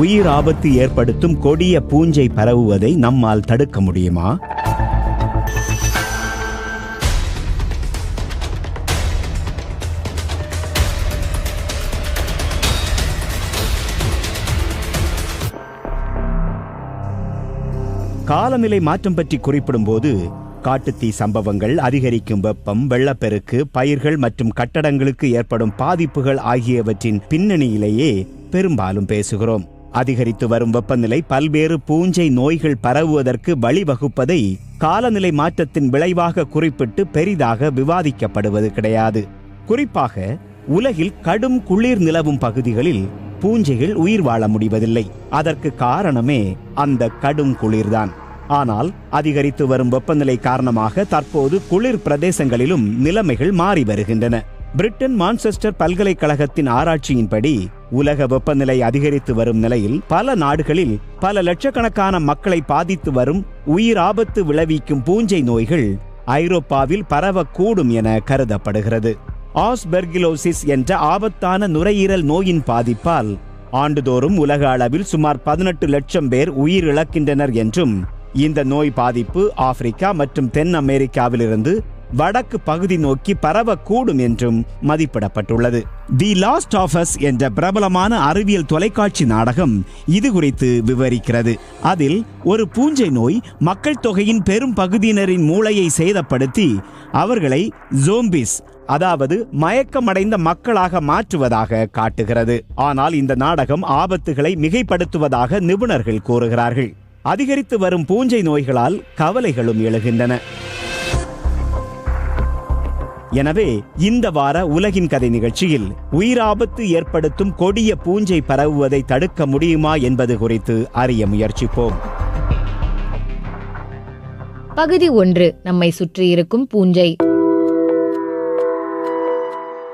உயிர் ஆபத்து ஏற்படுத்தும் கொடிய பூஞ்சை பரவுவதை நம்மால் தடுக்க முடியுமா? காலநிலை மாற்றம் பற்றி குறிப்பிடும்போது காட்டுத்தீ சம்பவங்கள் அதிகரிக்கும் வெப்பம் வெள்ளப்பெருக்கு பயிர்கள் மற்றும் கட்டடங்களுக்கு ஏற்படும் பாதிப்புகள் ஆகியவற்றின் பின்னணியிலேயே பெரும்பாலும் பேசுகிறோம். அதிகரித்து வரும் வெப்பநிலை பல்வேறு பூஞ்சை நோய்கள் பரவுவதற்கு வழிவகுப்பதை காலநிலை மாற்றத்தின் விளைவாக குறிப்பிட்டு பெரிதாக விவாதிக்கப்படுவது கிடையாது. குறிப்பாக உலகில் கடும் குளிர் நிலவும் பகுதிகளில் பூஞ்சைகள் உயிர் வாழ முடிவதில்லை. அதற்கு காரணமே அந்த கடும் குளிர்தான். ஆனால் அதிகரித்து வரும் வெப்பநிலை காரணமாக தற்போது குளிர் பிரதேசங்களிலும் நிலைமைகள் மாறி வருகின்றன. பிரிட்டன் மான்செஸ்டர் பல்கலைக்கழகத்தின் ஆராய்ச்சியின்படி உலக வெப்பநிலை அதிகரித்து வரும் நிலையில் பல நாடுகளில் பல லட்சக்கணக்கான மக்களை பாதித்து வரும் உயிர் ஆபத்து விளைவிக்கும் பூஞ்சை நோய்கள் ஐரோப்பாவில் பரவக்கூடும் என கருதப்படுகிறது. ஆஸ்பெர்கிலோசிஸ் என்ற ஆபத்தான நுரையீரல் நோயின் பாதிப்பால் ஆண்டுதோறும் உலக அளவில் சுமார் பதினெட்டு லட்சம் பேர் உயிரிழக்கின்றனர் என்றும் இந்த நோய் பாதிப்பு ஆப்பிரிக்கா மற்றும் தென் அமெரிக்காவிலிருந்து வடக்கு பகுதி நோக்கி பரவக்கூடும் என்றும் மதிப்பிடப்பட்டுள்ளது. தி லாஸ்ட் ஆஃபர்ஸ் என்ற பிரபலமான அறிவியல் தொலைக்காட்சி நாடகம் இது குறித்து விவரிக்கிறது. அதில் ஒரு பூஞ்சை நோய் மக்கள் தொகையின் பெரும் பகுதியினரின் மூளையை சேதப்படுத்தி அவர்களை ஜோம்பிஸ் அதாவது மயக்கமடைந்த மக்களாக மாற்றுவதாக காட்டுகிறது. ஆனால் இந்த நாடகம் ஆபத்துகளை மிகைப்படுத்துவதாக நிபுணர்கள் கூறுகிறார்கள். அதிகரித்து வரும் பூஞ்சை நோய்களால் கவலைகளும் எழுகின்றன. எனவே இந்த வார உலகின் கதை நிகழ்ச்சியில் உயிராபத்து ஏற்படுத்தும் கொடிய பூஞ்சை பரவுவதை தடுக்க முடியுமா என்பது குறித்து அறிய முயற்சிப்போம். பகுதி ஒன்று நம்மை சுற்றியிருக்கும் பூஞ்சை.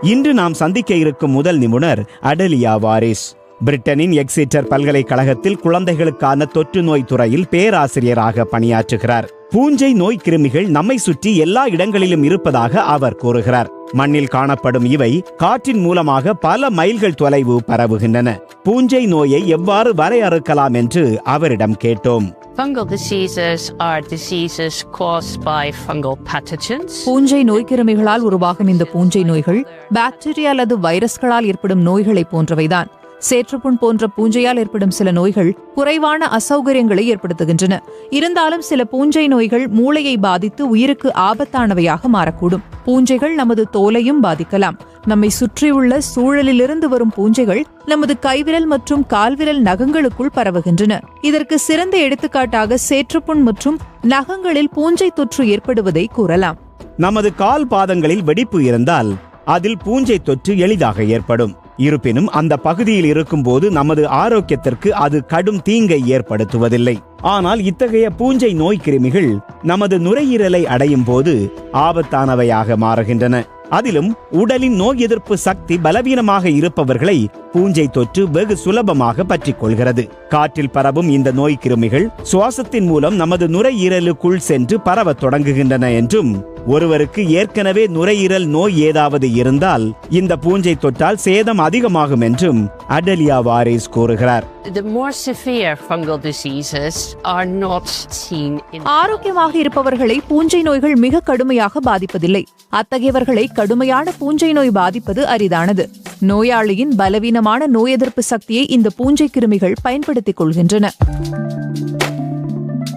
இன்று நாம் சந்திக்க இருக்கும் முதல் நிபுணர் அடலியா வாரிஸ். பிரிட்டனின் எக்ஸிட்டர் பல்கலைக்கழகத்தில் குழந்தைகளுக்கான தொற்று நோய் துறையில் பேராசிரியராக பணியாற்றுகிறார். பூஞ்சை நோய் கிருமிகள் நம்மை சுற்றி எல்லா இடங்களிலும் இருப்பதாக அவர் கூறுகிறார். மண்ணில் காணப்படும் இவை காற்றின் மூலமாக பல மைல்கள் தொலைவு பரவுகின்றன. பூஞ்சை நோயை எவ்வாறு வரையறுக்கலாம் என்று அவரிடம் கேட்டோம். Fungal diseases are diseases caused by fungal pathogens. பூஞ்சை நோய்க்கிருமிகளால் உருவாகும் இந்த பூஞ்சை நோய்கள் பாக்டீரியா அல்லது வைரஸ்களால் ஏற்படும் நோய்களை போன்றவைதான். சேற்றுப்புண் போன்ற பூஞ்சையால் ஏற்படும் சில நோய்கள் குறைவான அசௌகரியங்களை ஏற்படுத்துகின்றன. இருந்தாலும் சில பூஞ்சை நோய்கள் மூளையை பாதித்து உயிருக்கு ஆபத்தானவையாக மாறக்கூடும். பூஞ்சைகள் நமது தோலையும் பாதிக்கலாம். நம்மை சுற்றியுள்ள சூழலிலிருந்து வரும் பூஞ்சைகள் நமது கைவிரல் மற்றும் கால்விரல் நகங்களுக்குள் பரவுகின்றன. இதற்கு சிறந்த எடுத்துக்காட்டாக சேற்றுப்புண் மற்றும் நகங்களில் பூஞ்சை தொற்று ஏற்படுவதை கூறலாம். நமது கால் பாதங்களில் வெடிப்பு இருந்தால் அதில் பூஞ்சை தொற்று எளிதாக ஏற்படும். இருப்பினும் அந்த பகுதியில் இருக்கும்போது நமது ஆரோக்கியத்திற்கு அது கடும் தீங்கை ஏற்படுத்துவதில்லை. ஆனால் இத்தகைய பூஞ்சை நோய் கிருமிகள் நமது நுரையீரலை அடையும் போது ஆபத்தானவையாக மாறுகின்றன. அதிலும் உடலின் நோய் எதிர்ப்பு சக்தி பலவீனமாக இருப்பவர்களை பூஞ்சை தொற்று வெகு சுலபமாக பற்றிக் கொள்கிறது காற்றில் பரவும் இந்த நோய் கிருமிகள் சுவாசத்தின் மூலம் நமது நுரையீரலுக்குள் சென்று பரவத் தொடங்குகின்றன என்றும் ஒருவருக்கு ஏற்கனவே நுரையீரல் நோய் ஏதாவது இருந்தால் இந்த பூஞ்சை தொற்றால் சேதம் அதிகமாகும் என்றும் அடலியா வாரிஸ் கூறுகிறார். The more severe fungal diseases are not seen in ஆரோக்கியமாக இருப்பவர்களை பூஞ்சை நோய்கள் மிக கடுமையாக பாதிப்பதில்லை. அத்தகையவர்களை கடுமையான பூஞ்சை நோய் பாதிப்பது அரிதானது. நோயாளியின் பலவீனமான நோய் எதிர்ப்பு சக்தியை இந்த பூஞ்சை கிருமிகள் பயன்படுத்திக் கொள்கின்றன.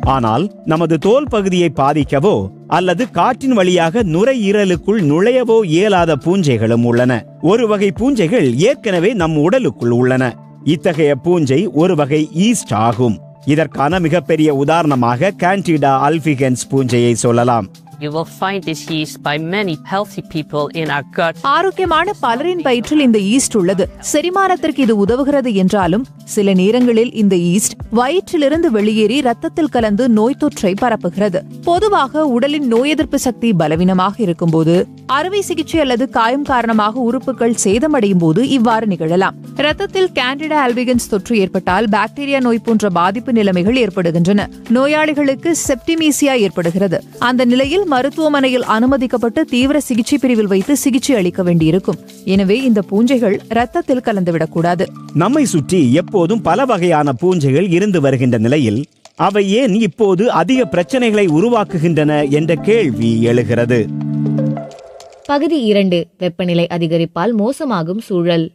ஆனால் நமது தோல் பகுதியை பாதிக்கவோ அல்லது காற்றின் வழியாக நுரையீரலுக்குள் நுழையவோ இயலாத பூஞ்சைகளும் உள்ளன. ஒரு வகை பூஞ்சைகள் ஏற்கனவே நம் உடலுக்குள் உள்ளன. இத்தகைய பூஞ்சை ஒரு வகை ஈஸ்ட் ஆகும். இதற்கான மிகப்பெரிய உதாரணமாக கேண்டிடா அல்பிகன்ஸ் பூஞ்சையை சொல்லலாம். You will find this yeast by many healthy people in our gut. ஆரோக்கியமான பலரின் வயிற்றில் இந்த ஈஸ்ட் உள்ளது. செரிமானத்திற்கு இது உதவுகிறது என்றாலும் சில நேரங்களில் இந்த ஈஸ்ட் வயிற்றிலிருந்து வெளியேறி ரத்தத்தில் கலந்து நோய் தொற்றை பரப்புகிறது. பொதுவாக உடலின் நோய் எதிர்ப்பு சக்தி பலவீனமாக இருக்கும்போது அறுவை சிகிச்சை அல்லது காயம் காரணமாக உறுப்புகள் சேதமடையும் போது இவ்வாறு நிகழலாம். ரத்தத்தில் கேண்டிடா ஆல்பிகன்ஸ் தொற்று ஏற்பட்டால் பாக்டீரியா நோய் போன்ற பாதிப்பு நிலைமைகள் ஏற்படுகின்றன. நோயாளிகளுக்கு செப்டிமீசியா ஏற்படுகிறது. அந்த நிலையில் மருத்துவமனையில் அனுமதிக்கப்பட்டு தீவிர சிகிச்சை பிரிவில் வைத்து சிகிச்சை அளிக்க வேண்டியிருக்கும். எனவே இந்த பூஞ்சைகள் ரத்தத்தில் கலந்துவிடக்கூடாது. நம்மை சுற்றி எப்போதும் பல வகையான பூஞ்சைகள் இருந்து வருகின்ற நிலையில் அவை ஏன் இப்போது அதிக பிரச்சனைகளை உருவாக்குகின்றன என்ற கேள்வி எழுகிறது. பகுதி இரண்டு வெப்பநிலை அதிகரிப்பால் மோசமாகும் சூழல்.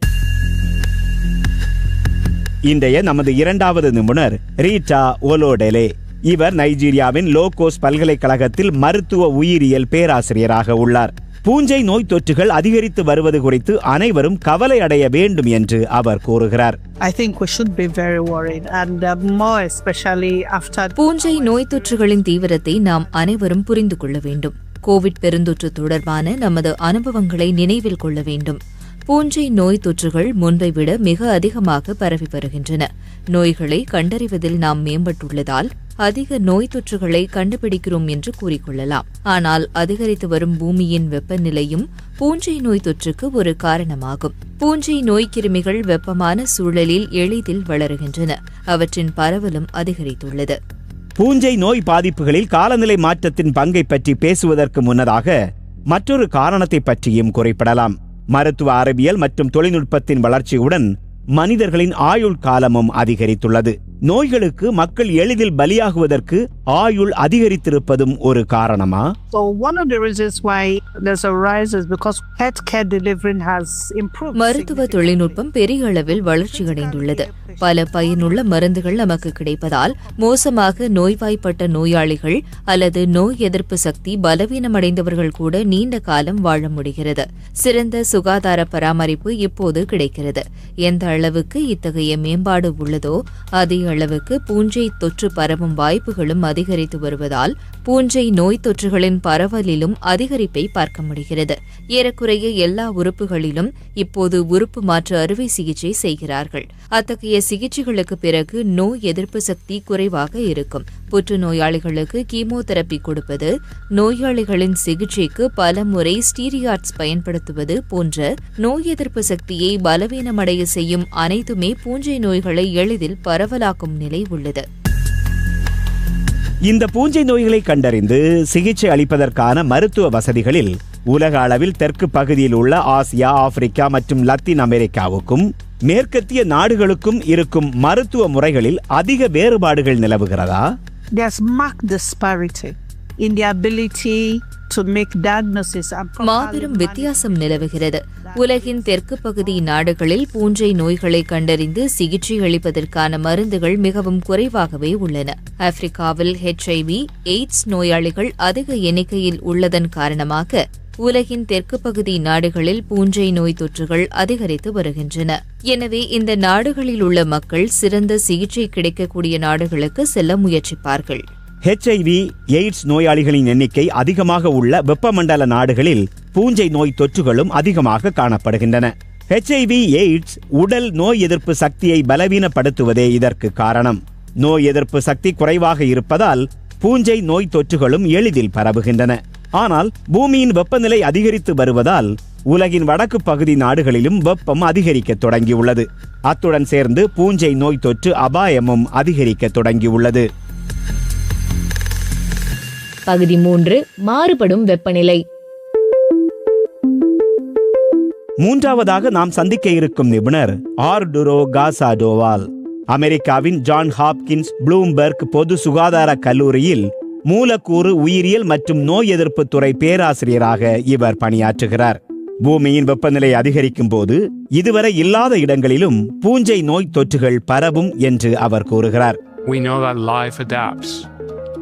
இன்றைய நமது இரண்டாவது நிபுணர் ரீட்டா ஒலோடெலே. இவர் நைஜீரியாவின் லோகோஸ் பல்கலைக்கழகத்தில் மருத்துவ உயிரியல் பேராசிரியராக உள்ளார். பூஞ்சை நோய் தொற்றுகள் அதிகரித்து வருவது குறித்து அனைவரும் கவலை அடைய வேண்டும் என்று அவர் கூறுகிறார். I think we should be very worried, and uh, more especially after பூஞ்சை நோய் தொற்றுகளின் தீவிரத்தை நாம் அனைவரும் புரிந்து கொள்ள வேண்டும். கோவிட் பெருந்தொற்று தொடர்பான நமது அனுபவங்களை நினைவில் கொள்ள வேண்டும். பூஞ்சை நோய் தொற்றுகள் முன்பை விட மிக அதிகமாக பரவி வருகின்றன. நோய்களை கண்டறிவதில் நாம் மேம்பட்டுள்ளதால் அதிக நோய் தொற்றுகளை கண்டுபிடிக்கிறோம் என்று கூறிக்கொள்ளலாம். ஆனால் அதிகரித்து வரும் பூமியின் வெப்பநிலையும் பூஞ்சை நோய் தொற்றுக்கு ஒரு காரணமாகும். பூஞ்சை நோய்க்கிருமிகள் வெப்பமான சூழலில் எளிதில் வளருகின்றன. அவற்றின் பரவலும் அதிகரித்துள்ளது. பூஞ்சை நோய் பாதிப்புகளில் காலநிலை மாற்றத்தின் பங்கை பற்றி பேசுவதற்கு முன்னதாக மற்றொரு காரணத்தை பற்றியும் குறிப்பிடலாம். மருத்துவ அறிவியல் மற்றும் தொழில்நுட்பத்தின் வளர்ச்சியுடன் மனிதர்களின் ஆயுள் காலமும் அதிகரித்துள்ளது. நோய்களுக்கு மக்கள் எளிதில் பலியாகுவதற்கு ஆயுள் அதிகரித்திருப்பதும் ஒரு காரணமா? So one of the reasons why there's a rise is because healthcare delivery has improved. மருத்துவ தொழில்நுட்பம் பெரிய அளவில் வளர்ச்சியடைந்துள்ளது பல பயனுள்ள மருந்துகள் நமக்கு கிடைப்பதால் மோசமாக நோய்வாய்ப்பட்ட நோயாளிகள் அல்லது நோய் எதிர்ப்பு சக்தி பலவீனமடைந்தவர்கள் கூட நீண்ட காலம் வாழ முடிகிறது. சிறந்த சுகாதார பராமரிப்பு இப்போது கிடைக்கிறது. எந்த அளவுக்கு இத்தகைய மேம்பாடு உள்ளதோ அதே அளவுக்கு பூஞ்சை தொற்று பரவும் வாய்ப்புகளும் அதிகரித்து வருவதால் பூஞ்சை நோய் தொற்றுகளின் பரவலிலும் அதிகரிப்பை பார்க்க முடிகிறது. ஏறக்குறைய எல்லா உறுப்புகளிலும் இப்போது உறுப்பு மாற்று அறுவை சிகிச்சை செய்கிறார்கள். அத்தகைய சிகிச்சைகளுக்கு பிறகு நோய் எதிர்ப்பு சக்தி குறைவாக இருக்கும். புற்றுநோயாளிகளுக்கு கீமோதெரப்பி கொடுப்பது நோயாளிகளின் சிகிச்சைக்கு பல முறை ஸ்டீரியாட்ஸ் பயன்படுத்துவது போன்ற நோய் எதிர்ப்பு சக்தியை பலவீனமடைய செய்யும் அனைத்துமே பூஞ்சை நோய்களை எளிதில் பரவலாக்கும் நிலை உள்ளது. இந்த பூஞ்சை நோய்களை கண்டறிந்து சிகிச்சை அளிப்பதற்கான மருத்துவ வசதிகளில் உலக அளவில் தெற்கு பகுதியில் உள்ள ஆசியா ஆப்பிரிக்கா மற்றும் லத்தீன் அமெரிக்காவுக்கும் மேற்கத்திய நாடுகளுக்கும் இருக்கும் மருத்துவ முறைகளில் அதிக வேறுபாடுகள் நிலவுகிறதா? There's marked disparity in the ability to make diagnosis and properly மாபெரும் வித்தியாசம் நிலவுகிறது. உலகின் தெற்கு பகுதி நாடுகளில் பூஞ்சை நோய்களை கண்டறிந்து சிகிச்சை அளிப்பதற்கான மருந்துகள் மிகவும் குறைவாகவே உள்ளன. ஆப்பிரிக்காவில் ஹெச்ஐவி எய்ட்ஸ் நோயாளிகள் அதிக எண்ணிக்கையில் உள்ளதன் காரணமாக உலகின் தெற்கு பகுதி நாடுகளில் பூஞ்சை நோய் தொற்றுகள் அதிகரித்து வருகின்றன. எனவே இந்த நாடுகளில் உள்ள மக்கள் சிறந்த சிகிச்சை கிடைக்கக்கூடிய நாடுகளுக்கு செல்ல முயற்சிப்பார்கள். ஹெச்ஐவி எய்ட்ஸ் நோயாளிகளின் எண்ணிக்கை அதிகமாக உள்ள வெப்பமண்டல நாடுகளில் பூஞ்சை நோய் தொற்றுகளும் அதிகமாக காணப்படுகின்றன. ஹெச்ஐவி எய்ட்ஸ் உடல் நோய் எதிர்ப்பு சக்தியை பலவீனப்படுத்துவதே இதற்கு காரணம். நோய் எதிர்ப்பு சக்தி குறைவாக இருப்பதால் பூஞ்சை நோய் தொற்றுகளும் எளிதில் பரவுகின்றன. ஆனால் பூமியின் வெப்பநிலை அதிகரித்து வருவதால் உலகின் வடக்கு பகுதி நாடுகளிலும் வெப்பம் அதிகரிக்க தொடங்கியுள்ளது. அத்துடன் சேர்ந்து பூஞ்சை நோய் தொற்று அபாயமும் அதிகரிக்க தொடங்கியுள்ளது. பகுதி மூன்று மாறுபடும் வெப்பநிலை. மூன்றாவதாக நாம் சந்திக்க இருக்கும் நிபுணர் ஆர்டுரோ காசாடோவால் அமெரிக்காவின் ஜான் ஹாப்கின்ஸ் ப்ளூம்பெர்க் பொது சுகாதார கல்லூரியில் மூலக்கூறு உயிரியல் மற்றும் நோய் எதிர்ப்பு துறை பேராசிரியராக இவர் பணியாற்றுகிறார். பூமியின் வெப்பநிலை அதிகரிக்கும் போது இதுவரை இல்லாத இடங்களிலும் பூஞ்சை நோய் தொற்றுகள் பரவும் என்று அவர் கூறுகிறார். We know that life adapts,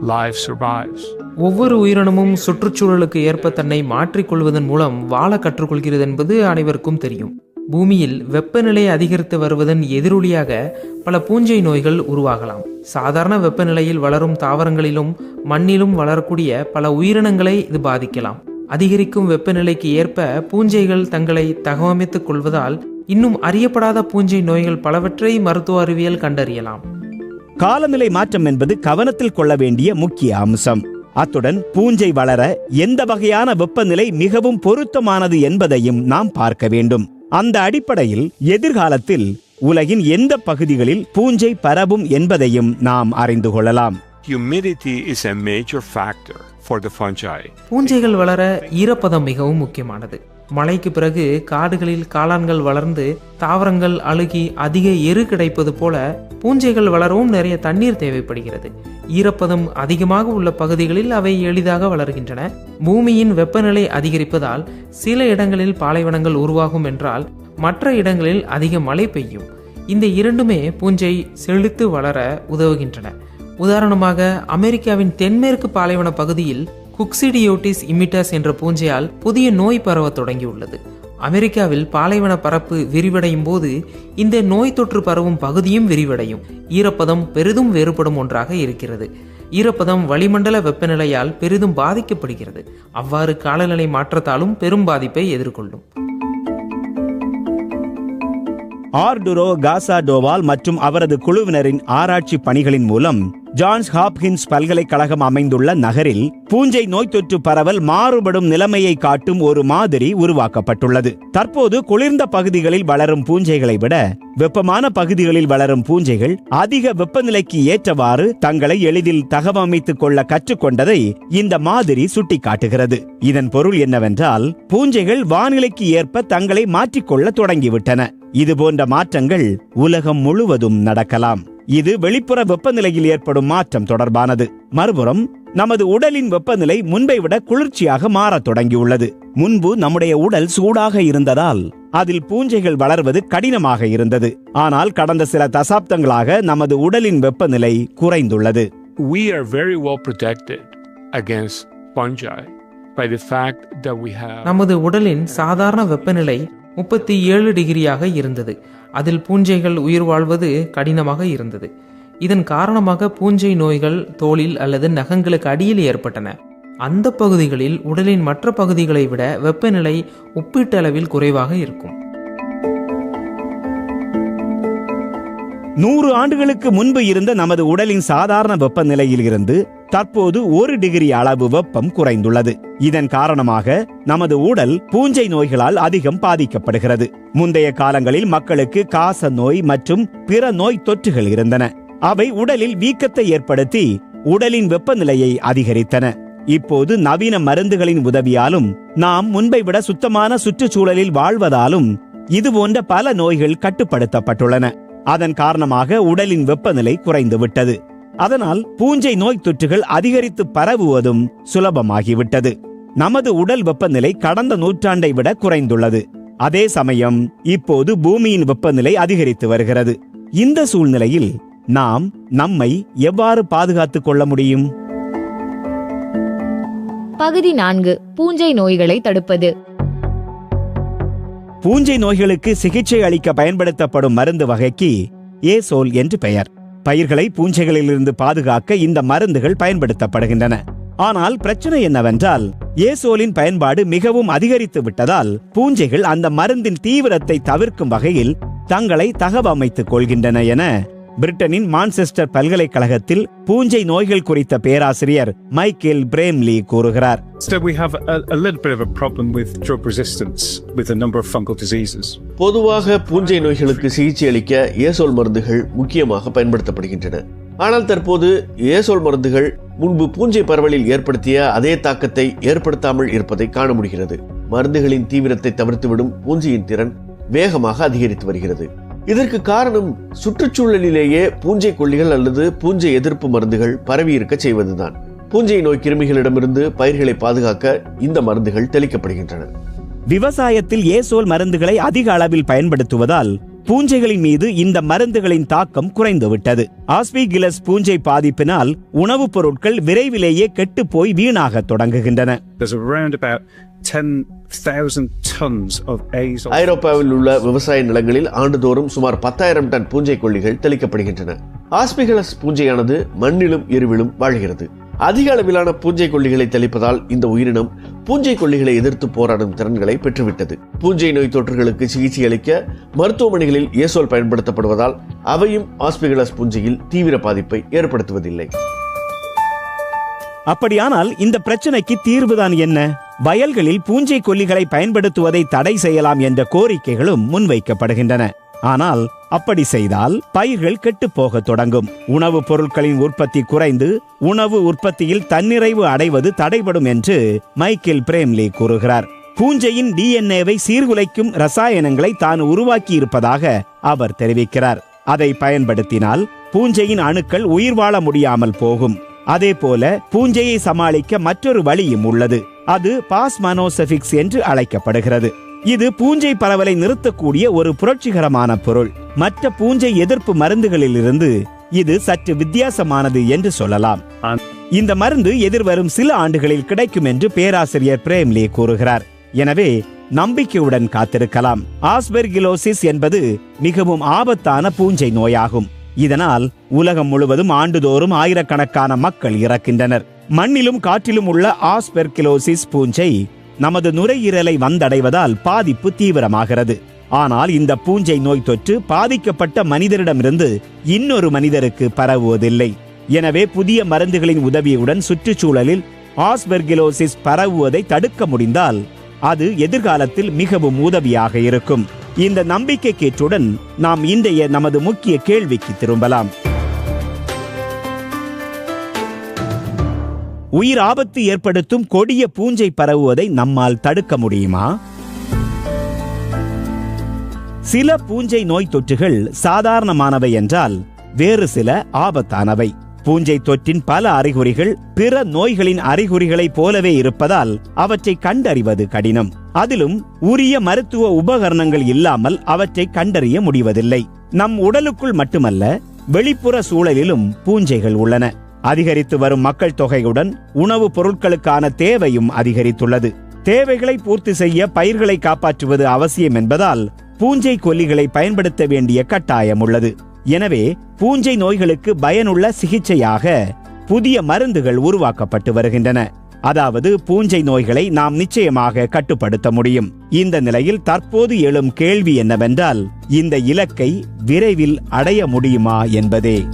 life survives. ஒவ்வொரு உயிரினமும் சுற்றுச்சூழலுக்கு ஏற்ப தன்னை மாற்றிக்கொள்வதன் மூலம் வாழ கற்றுக்கொள்கிறது என்பது அனைவருக்கும் தெரியும். பூமியில் வெப்பநிலை அதிகரித்து வருவதன் எதிரொலியாக பல பூஞ்சை நோய்கள் உருவாகலாம். சாதாரண வெப்பநிலையில் வளரும் தாவரங்களிலும் மண்ணிலும் வளரக்கூடிய பல உயிரினங்களை இது பாதிக்கலாம். அதிகரிக்கும் வெப்பநிலைக்கு ஏற்ப பூஞ்சைகள் தங்களை தகவமைத்துக் கொள்வதால் இன்னும் அறியப்படாத பூஞ்சை நோய்கள் பலவற்றை மருத்துவ அறிவியல் கண்டறியலாம். காலநிலை மாற்றம் என்பது கவனத்தில் கொள்ள வேண்டிய முக்கிய அம்சம். அத்துடன் பூஞ்சை வளர எந்த வகையான வெப்பநிலை மிகவும் பொருத்தமானது என்பதையும் நாம் பார்க்க வேண்டும். அந்த அடிப்படையில் எதிர்காலத்தில் உலகின் எந்த பகுதிகளில் பூஞ்சை பரவும் என்பதையும் நாம் அறிந்து கொள்ளலாம். Humidity is a major factor for the fungi. பூஞ்சைகள் வளர ஈரப்பதம் மிகவும் முக்கியமானது. மழைக்கு பிறகு காடுகளில் காளான்கள் வளர்ந்து தாவரங்கள் அழுகி அதிக எரு கிடைப்பது போல பூஞ்சைகள் வளரவும் நிறைய தண்ணீர் தேவைப்படுகிறது. ஈரப்பதம் அதிகமாக உள்ள பகுதிகளில் அவை எளிதாக வளர்கின்றன. பூமியின் வெப்பநிலை அதிகரிப்பதால் சில இடங்களில் பாலைவனங்கள் உருவாகும் என்றால் மற்ற இடங்களில் அதிக மழை பெய்யும். இந்த இரண்டுமே பூஞ்சை செழித்து வளர உதவுகின்றன. உதாரணமாக அமெரிக்காவின் தென்மேற்கு பாலைவன பகுதியில் குக்சிடியோட்டிஸ் இமிட்டஸ் என்ற பூஞ்சையால் புதிய நோய் பரவ தொடங்கியுள்ளது. அமெரிக்காவில் பாலைவன பரப்பு விரிவடையும் போது இந்த நோய் தொற்று பரவும் பகுதியும் விரிவடையும். ஈரப்பதம் பெரிதும் வேறுபடும் ஒன்றாக இருக்கிறது. ஈரப்பதம் வளிமண்டல வெப்பநிலையால் பெரிதும் பாதிக்கப்படுகிறது. அவ்வாறு காலநிலை மாற்றத்தாலும் பெரும் பாதிப்பை எதிர்கொள்ளும். ஆர்டுரோ காசா டோவால் மற்றும் அவரது குழுவினரின் ஆராய்ச்சி பணிகளின் மூலம் ஜான்ஸ் ஹாப்கின்ஸ் பல்கலைக்கழகம் அமைந்துள்ள நகரில் பூஞ்சை நோய் தொற்று பரவல் மாறுபடும் நிலைமையை காட்டும் ஒரு மாதிரி உருவாக்கப்பட்டுள்ளது. தற்போது குளிர்ந்த பகுதிகளில் வளரும் பூஞ்சைகளை விட வெப்பமான பகுதிகளில் வளரும் பூஞ்சைகள் அதிக வெப்பநிலைக்கு ஏற்றவாறு தங்களை எளிதில் தகவமைத்துக் கொள்ள கற்றுக்கொண்டதை இந்த மாதிரி சுட்டிக்காட்டுகிறது. இதன் பொருள் என்னவென்றால் பூஞ்சைகள் வானிலைக்கு ஏற்ப தங்களை மாற்றிக்கொள்ள தொடங்கிவிட்டன. இது போன்ற மாற்றங்கள் உலகம் முழுவதும் நடக்கலாம். இது வெளிப்புற வெப்பநிலையில் ஏற்படும் மாற்றம் தொடர்பானது. மறுபுறம் நமது உடலின் வெப்பநிலை முன்பை விட குளிர்ச்சியாக மாறத் தொடங்கியுள்ளது. முன்பு நம்முடைய உடல் சூடாக இருந்ததால் அதில் பூஞ்சைகள் வளர்வது கடினமாக இருந்தது. ஆனால் கடந்த சில தசாப்தங்களாக நமது உடலின் வெப்பநிலை குறைந்துள்ளது. We are very well protected against fungi by the fact that we have நமது உடலின் சாதாரண வெப்பநிலை முப்பத்தி ஏழு டிகிரியாக இருந்தது. அதில் பூஞ்சைகள் உயிர் வாழ்வது கடினமாக இருந்தது. இதன் காரணமாக பூஞ்சை நோய்கள் தோலில் அல்லது நகங்களுக்கு அடியில் ஏற்பட்டன. அந்த பகுதிகளில் உடலின் மற்ற பகுதிகளை விட வெப்பநிலை ஒப்பீட்டளவில் குறைவாக இருக்கும். நூறு ஆண்டுகளுக்கு முன்பு இருந்த நமது உடலின் சாதாரண வெப்பநிலையில் இருந்து தற்போது ஒரு டிகிரி அளவு வெப்பம் குறைந்துள்ளது. இதன் காரணமாக நமது உடல் பூஞ்சை நோய்களால் அதிகம் பாதிக்கப்படுகிறது. முந்தைய காலங்களில் மக்களுக்கு காச நோய் மற்றும் பிற நோய் தொற்றுகள் இருந்தன. அவை உடலில் வீக்கத்தை ஏற்படுத்தி உடலின் வெப்பநிலையை அதிகரித்தன. இப்போது நவீன மருந்துகளின் உதவியாலும் நாம் முன்பை விட சுத்தமான சுற்றுச்சூழலில் வாழ்வதாலும் இது போன்ற பல நோய்கள் கட்டுப்படுத்தப்பட்டுள்ளன. அதன் காரணமாக உடலின் வெப்பநிலை குறைந்துவிட்டது. அதனால் பூஞ்சை நோய் தொற்றுகள் அதிகரித்து பரவுவதும் சுலபமாகிவிட்டது. நமது உடல் வெப்பநிலை கடந்த நூற்றாண்டை விட குறைந்துள்ளது. அதே சமயம் இப்போது பூமியின் வெப்பநிலை அதிகரித்து வருகிறது. இந்த சூழ்நிலையில் நாம் நம்மை எவ்வாறு பாதுகாத்துக் கொள்ள முடியும்? பகுதி நான்கு. பூஞ்சை நோய்களை தடுப்பது. பூஞ்சை நோய்களுக்கு சிகிச்சை அளிக்க பயன்படுத்தப்படும் மருந்து வகைக்கு ஏசோல் என்று பெயர். பயிர்களை பூஞ்சைகளிலிருந்து பாதுகாக்க இந்த மருந்துகள் பயன்படுத்தப்படுகின்றன. ஆனால் பிரச்சனை என்னவென்றால் ஏசோலின் பயன்பாடு மிகவும் அதிகரித்து விட்டதால் பூஞ்சைகள் அந்த மருந்தின் தீவிரத்தை தவிர்க்கும் வகையில் தங்களை தகவமைத்துக் கொள்கின்றன என பிரிட்டனின் மான்செஸ்டர் பல்கலைக்கழகத்தில் பூஞ்சை நோய்கள் குறித்த பேராசிரியர் மைக்கேல் பிரேம்லி கூறுகிறார். So we have a, a little bit of a problem with drug resistance with a number of fungal diseases. பொதுவாக பூஞ்சை நோய்களுக்கு சிகிச்சை அளிக்க ஏசோல் மருந்துகள் முக்கியமாக பயன்படுத்தப்படுகின்றன. ஆனால் தற்போது ஏசோல் மருந்துகள் முன்பு பூஞ்சை பரவலில் ஏற்படுத்திய அதே தாக்கத்தை ஏற்படுத்தாமல் இருப்பதை காண முடிகிறது. மருந்துகளின் தீவிரத்தை தவிர்த்துவிடும் பூஞ்சையின் திறன் வேகமாக அதிகரித்து வருகிறது. இதற்கு காரணம் சுற்றுச்சூழலிலேயே பூஞ்சை கொல்லிகள் அல்லது பூஞ்சை எதிர்ப்பு மருந்துகள் பரவி இருக்க செய்வதுதான். பூஞ்சை நோய் கிருமிகளிடமிருந்து பயிர்களை பாதுகாக்க இந்த மருந்துகள் தெளிக்கப்படுகின்றன. விவசாயத்தில் ஏசோல் மருந்துகளை அதிக அளவில் பயன்படுத்துவதால் பூஞ்சைகளின் மீது இந்த மருந்துகளின் தாக்கம் குறைந்துவிட்டது. ஆஸ்பிகிலஸ் பூஞ்சை பாதிப்பினால் உணவுப் பொருட்கள் விரைவிலேயே கெட்டுப் போய் வீணாக தொடங்குகின்றன. There's around about 10,000 tons of azole. ஐரோப்பாவில் உள்ள விவசாய நிலங்களில் ஆண்டுதோறும் சுமார் பத்தாயிரம் டன் பூஞ்சை கொல்லிகள் தெளிக்கப்படுகின்றன. ஆஸ்பிகலஸ் பூஞ்சையானது மண்ணிலும் எருவிலும் வாழ்கிறது. அதிக அளவிலான பூஞ்சை கொல்லிகளை தெளிப்பதால் இந்த உயிரினம் பூஞ்சை கொல்லிகளை எதிர்த்து போராடும் திறன்களை பெற்றுவிட்டது. பூஞ்சை நோய் தொற்றுகளுக்கு சிகிச்சை அளிக்க மருத்துவமனைகளில் ஏசோல் பயன்படுத்தப்படுவதால் அவையும் ஆஸ்பிகலஸ் பூஞ்சையில் தீவிர பாதிப்பை ஏற்படுத்துவதில்லை. அப்படியானால் இந்த பிரச்சனைக்கு தீர்வுதான் என்ன? வயல்களில் பூஞ்சை கொல்லிகளை பயன்படுத்துவதை தடை செய்யலாம் என்ற கோரிக்கைகளும் முன்வைக்கப்படுகின்றன. ஆனால் அப்படி செய்தால் பயிர்கள் கெட்டுப் போக தொடங்கும். உணவுப் பொருட்களின் உற்பத்தி குறைந்து உணவு உற்பத்தியில் தன்னிறைவு அடைவது தடைபடும் என்று மைக்கேல் பிரேம்லி கூறுகிறார். பூஞ்சையின் டிஎன்ஏவை சீர்குலைக்கும் ரசாயனங்களை தான் உருவாக்கி இருப்பதாக அவர் தெரிவிக்கிறார். அதை பயன்படுத்தினால் பூஞ்சையின் அணுக்கள் உயிர் வாழ முடியாமல் போகும். அதே போல பூஞ்சையை சமாளிக்க மற்றொரு வழியும் உள்ளது. அது பாஸ்மனோசெபிக்ஸ் என்று அழைக்கப்படுகிறது. இது பூஞ்சை பரவலை நிறுத்தக்கூடிய ஒரு புரட்சிகரமான பொருள். மற்ற பூஞ்சை எதிர்ப்பு மருந்துகளிலிருந்து இது சற்று வித்தியாசமானது என்று சொல்லலாம். இந்த மருந்து எதிர்வரும் சில ஆண்டுகளில் கிடைக்கும் என்று பேராசிரியர் பிரேம்லி கூறுகிறார். எனவே நம்பிக்கையுடன் காத்திருக்கலாம். ஆஸ்பெர்கிலோசிஸ் என்பது மிகவும் ஆபத்தான பூஞ்சை நோயாகும். இதனால் உலகம் முழுவதும் ஆண்டுதோறும் ஆயிரக்கணக்கான மக்கள் இறக்கின்றனர். மண்ணிலும் காற்றிலும் உள்ள ஆஸ்பெர்கிலோசிஸ் பூஞ்சை நமது நுரையீரலை வந்தடைவதால் பாதிப்பு தீவிரமாகிறது. ஆனால் இந்த பூஞ்சை நோய் தொற்று பாதிக்கப்பட்ட மனிதரிடமிருந்து இன்னொரு மனிதருக்கு பரவுவதில்லை. எனவே புதிய மருந்துகளின் உதவியுடன் சுற்றுச்சூழலில் ஆஸ்பெர்கிலோசிஸ் பரவுவதை தடுக்க முடிந்தால் அது எதிர்காலத்தில் மிகவும் உதவியாக இருக்கும். இந்த நம்பிக்கை கேட்டுடன் நாம் இன்றைய நமது முக்கிய கேள்விக்கு திரும்பலாம். உயிர் ஆபத்து ஏற்படுத்தும் கொடிய பூஞ்சை பரவுவதை நம்மால் தடுக்க முடியுமா? சில பூஞ்சை நோய் தொற்றுகள் சாதாரணமானவை என்றால் வேறு சில ஆபத்தானவை. பூஞ்சை தொற்றின் பல அறிகுறிகள் பிற நோய்களின் அறிகுறிகளைப் போலவே இருப்பதால் அவற்றை கண்டறிவது கடினம். அதிலும் உரிய மருத்துவ உபகரணங்கள் இல்லாமல் அவற்றை கண்டறிய முடிவதில்லை. நம் உடலுக்குள் மட்டுமல்ல வெளிப்புற சூழலிலும் பூஞ்சைகள் உள்ளன. அதிகரித்து வரும் மக்கள் தொகையுடன் உணவுப் பொருட்களுக்கான தேவையும் அதிகரித்துள்ளது. தேவைகளை பூர்த்தி செய்ய பயிர்களை காப்பாற்றுவது அவசியம் என்பதால் பூஞ்சை கொல்லிகளை பயன்படுத்த வேண்டிய கட்டாயம் உள்ளது. எனவே பூஞ்சை நோய்களுக்கு பயனுள்ள சிகிச்சையாக புதிய மருந்துகள் உருவாக்கப்பட்டு வருகின்றன. அதாவது பூஞ்சை நோய்களை நாம் நிச்சயமாக கட்டுப்படுத்த முடியும். இந்த நிலையில் தற்போது எழும் கேள்வி என்னவென்றால் இந்த இலக்கை விரைவில் அடைய முடியுமா என்பதே.